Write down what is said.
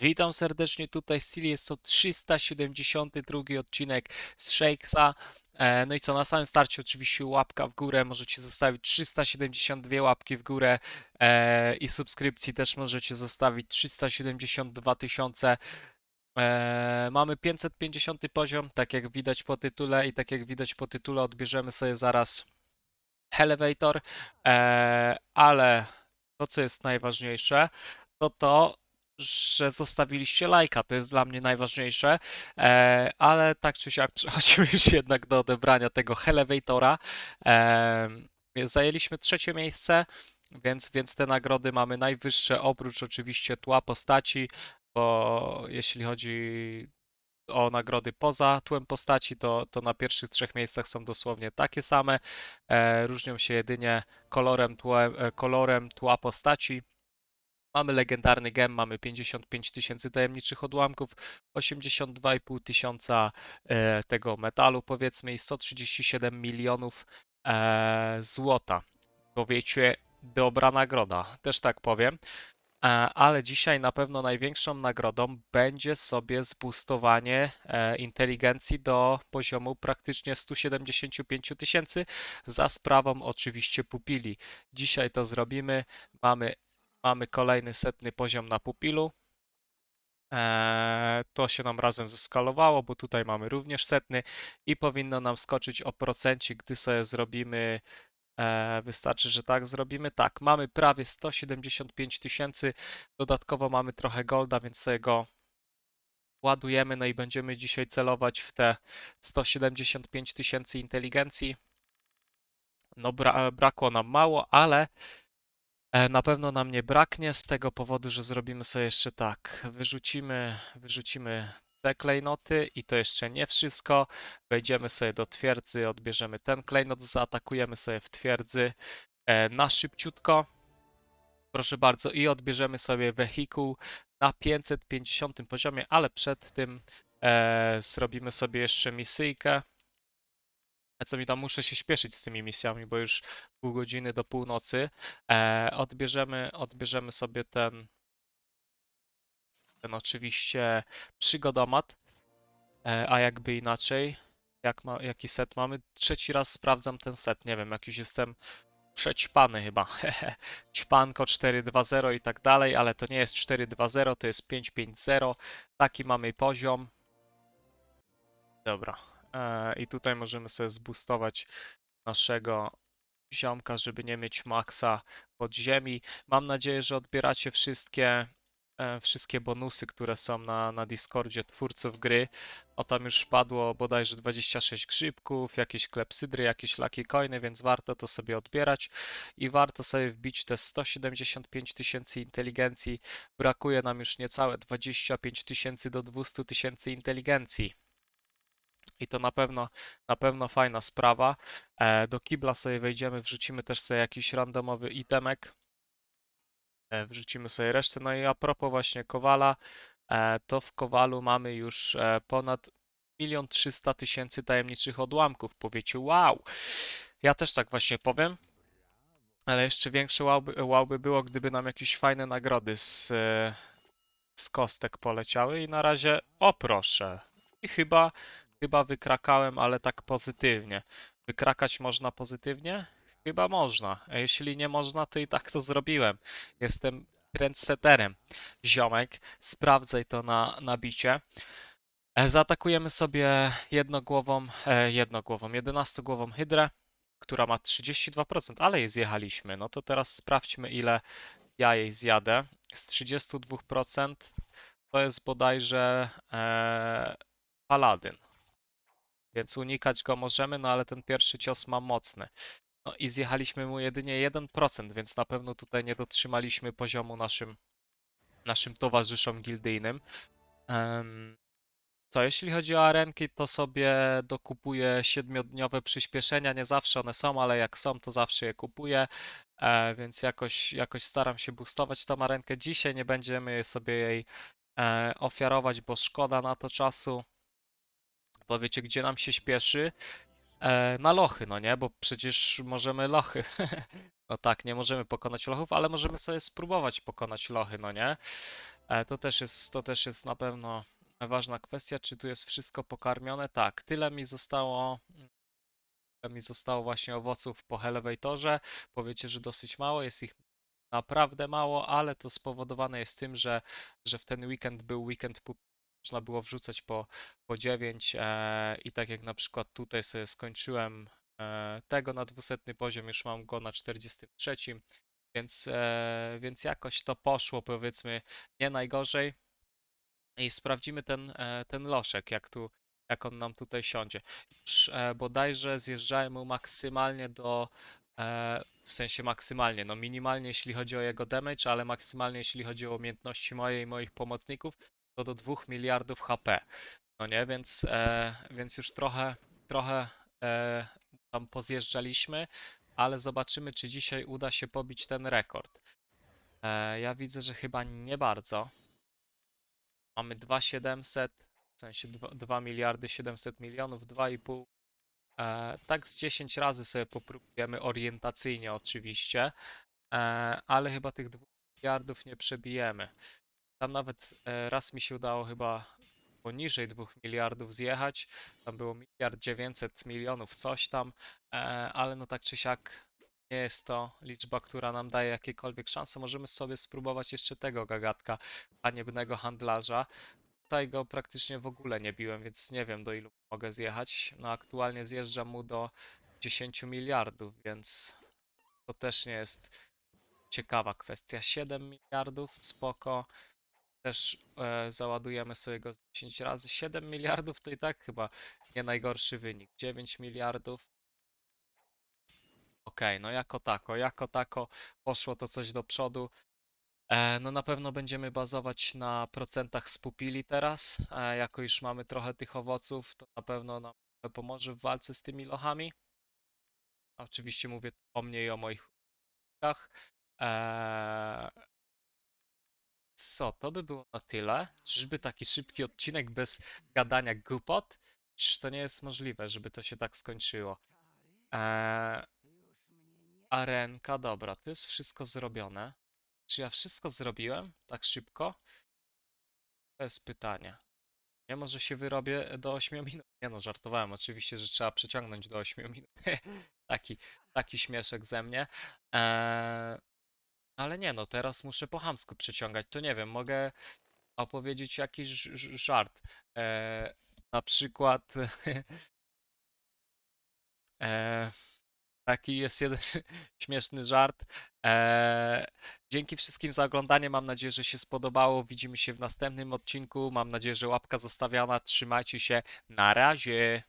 Witam serdecznie, tutaj Steel, jest to 372 odcinek z Shakesa. E, No i co, na samym starcie oczywiście łapka w górę, możecie zostawić 372 łapki w górę e, i subskrypcji też możecie zostawić 372 tysiące. E, mamy 550 poziom, tak jak widać po tytule i tak jak widać po tytule odbierzemy sobie zaraz Elevator, ale to co jest najważniejsze, to to, że zostawiliście lajka, to jest dla mnie najważniejsze, e, ale tak czy siak przechodzimy już jednak do odebrania tego Elevatora. E, zajęliśmy trzecie miejsce, więc, więc te nagrody mamy najwyższe, oprócz oczywiście tła postaci, bo jeśli chodzi o nagrody poza tłem postaci, to, to na pierwszych trzech miejscach są dosłownie takie same. E, różnią się jedynie kolorem, tłem, e, kolorem tła postaci. Mamy legendarny gem, mamy 55 tysięcy tajemniczych odłamków, 82,5 tysiąca e, tego metalu powiedzmy i 137 milionów e, złota. Powiecie, dobra nagroda, też tak powiem. E, Ale dzisiaj na pewno największą nagrodą będzie sobie zboostowanie e, inteligencji do poziomu praktycznie 175 tysięcy za sprawą oczywiście pupili. Dzisiaj to zrobimy. Mamy, mamy kolejny setny poziom na pupilu. E, To się nam razem zeskalowało, bo tutaj mamy również setny i powinno nam skoczyć o procencik, gdy sobie zrobimy E, wystarczy, że tak zrobimy. Tak, mamy prawie 175 tysięcy. Dodatkowo mamy trochę golda, więc sobie go ładujemy. No i będziemy dzisiaj celować w te 175 tysięcy inteligencji. No, bra brakło nam mało, ale na pewno nam nie braknie z tego powodu, że zrobimy sobie jeszcze tak. Wyrzucimy, wyrzucimy te klejnoty i to jeszcze nie wszystko. Wejdziemy sobie do twierdzy, odbierzemy ten klejnot, zaatakujemy sobie w twierdzy e, na szybciutko. Proszę bardzo, i odbierzemy sobie wehikuł na 550 poziomie, ale przed tym e, zrobimy sobie jeszcze misyjkę. A co mi tam muszę się śpieszyć z tymi misjami, bo już pół godziny do północy. E, odbierzemy, odbierzemy sobie ten ten oczywiście przygodomat, e, a jakby inaczej, jak ma, jaki set mamy? Trzeci raz sprawdzam ten set, nie wiem, jakiś jestem przećpany chyba, ćpanko 4.2.0 i tak dalej, ale to nie jest 4.2.0, to jest 5.5.0, taki mamy poziom. Dobra, i tutaj możemy sobie zboostować naszego ziomka, żeby nie mieć maksa podziemi. Mam nadzieję, że odbieracie wszystkie e, wszystkie bonusy, które są na, na Discordzie twórców gry. O tam już padło bodajże 26 grzybków, jakieś klepsydry, jakieś lucky coiny, więc warto to sobie odbierać i warto sobie wbić te 175 tysięcy inteligencji. Brakuje nam już niecałe 25 tysięcy do 200 tysięcy inteligencji. I to na pewno, na pewno fajna sprawa. E, do kibla sobie wejdziemy, wrzucimy też sobie jakiś randomowy itemek. E, wrzucimy sobie resztę. No i a propos właśnie Kowala, e, to w Kowalu mamy już ponad 1 300 tysięcy tajemniczych odłamków. Powiecie, wow! Ja też tak właśnie powiem. Ale jeszcze większe wow by, wow by było, gdyby nam jakieś fajne nagrody z, z kostek poleciały. I na razie, o proszę. I chyba, chyba wykrakałem, ale tak pozytywnie. Wykrakać można pozytywnie? Chyba można. A jeśli nie można, to i tak to zrobiłem. Jestem trendsetterem. Ziomek, sprawdzaj to na, na bicie. E, Zaatakujemy sobie jednogłową, e, jednogłową, 11-głową hydrę, która ma 32%, ale jej zjechaliśmy. No to teraz sprawdźmy, ile ja jej zjadę. Z 32% to jest bodajże e, paladyn. Więc unikać go możemy, no ale ten pierwszy cios ma mocny. No i zjechaliśmy mu jedynie 1%, więc na pewno tutaj nie dotrzymaliśmy poziomu naszym, naszym towarzyszom gildyjnym. Em, co, jeśli chodzi o arenki, to sobie dokupuję siedmiodniowe przyspieszenia. Nie zawsze one są, ale jak są, to zawsze je kupuję. E, więc jakoś, jakoś staram się boostować tą arenkę. Dzisiaj nie będziemy sobie jej e, ofiarować, bo szkoda na to czasu. Bo wiecie, gdzie nam się śpieszy? E, na lochy, no nie? Bo przecież możemy lochy. No tak, nie możemy pokonać lochów, ale możemy sobie spróbować pokonać lochy, no nie? E, To też jest, to też jest na pewno ważna kwestia, czy tu jest wszystko pokarmione. Tak, tyle mi zostało, mi zostało właśnie owoców po elevatorze. Powiecie, że dosyć mało, jest ich naprawdę mało, ale to spowodowane jest tym, że, że w ten weekend był weekend można było wrzucać po, po 9 e, i tak jak na przykład tutaj sobie skończyłem e, tego na 200 poziom, już mam go na 43, więc, e, więc jakoś to poszło powiedzmy nie najgorzej i sprawdzimy ten, ten loszek, jak tu, jak on nam tutaj siądzie. Już bodajże zjeżdżałem maksymalnie do, w sensie maksymalnie, no minimalnie jeśli chodzi o jego damage, ale maksymalnie jeśli chodzi o umiejętności moje i moich pomocników, to do 2 miliardów HP. No nie, więc, e, więc już trochę, trochę e, tam pozjeżdżaliśmy, ale zobaczymy, czy dzisiaj uda się pobić ten rekord. E, ja widzę, że chyba nie bardzo. Mamy 2700, w sensie 2, 2 miliardy 700 milionów, 2,5. E, tak z 10 razy sobie popróbujemy orientacyjnie oczywiście, e, ale chyba tych 2 miliardów nie przebijemy. Tam nawet e, raz mi się udało chyba poniżej 2 miliardów zjechać. Tam było miliard 900 milionów, coś tam, e, ale no tak czy siak nie jest to liczba, która nam daje jakiekolwiek szanse. Możemy sobie spróbować jeszcze tego gagatka, haniebnego handlarza. Tutaj go praktycznie w ogóle nie biłem, więc nie wiem do ilu mogę zjechać. No aktualnie zjeżdżam mu do 10 miliardów, więc to też nie jest ciekawa kwestia. 7 miliardów, spoko. Też e, załadujemy sobie go z 10 razy. 7 miliardów to i tak chyba nie najgorszy wynik. 9 miliardów. Okej, no jako tako, jako tako poszło to coś do przodu. E, no na pewno będziemy bazować na procentach z pupili teraz. E, jako już mamy trochę tych owoców, to na pewno nam pomoże w walce z tymi lochami. Oczywiście mówię o mnie i o moich. E, co, to by było na tyle? Czyżby taki szybki odcinek bez gadania głupot? Czyż to nie jest możliwe, żeby to się tak skończyło? E, arenka, dobra, to jest wszystko zrobione. Czy ja wszystko zrobiłem tak szybko? To jest pytanie. Nie może się wyrobię do 8 minut. Nie no, żartowałem oczywiście, że trzeba przeciągnąć do 8 minut. taki, taki śmieszek ze mnie. Eee, ale nie no, teraz muszę po przeciągać. To nie wiem, mogę opowiedzieć jakiś żart. Eee, na przykład eee, taki jest jeden śmieszny żart. Eee, dzięki wszystkim za oglądanie. Mam nadzieję, że się spodobało. Widzimy się w następnym odcinku. Mam nadzieję, że łapka zostawiana. Trzymajcie się. Na razie.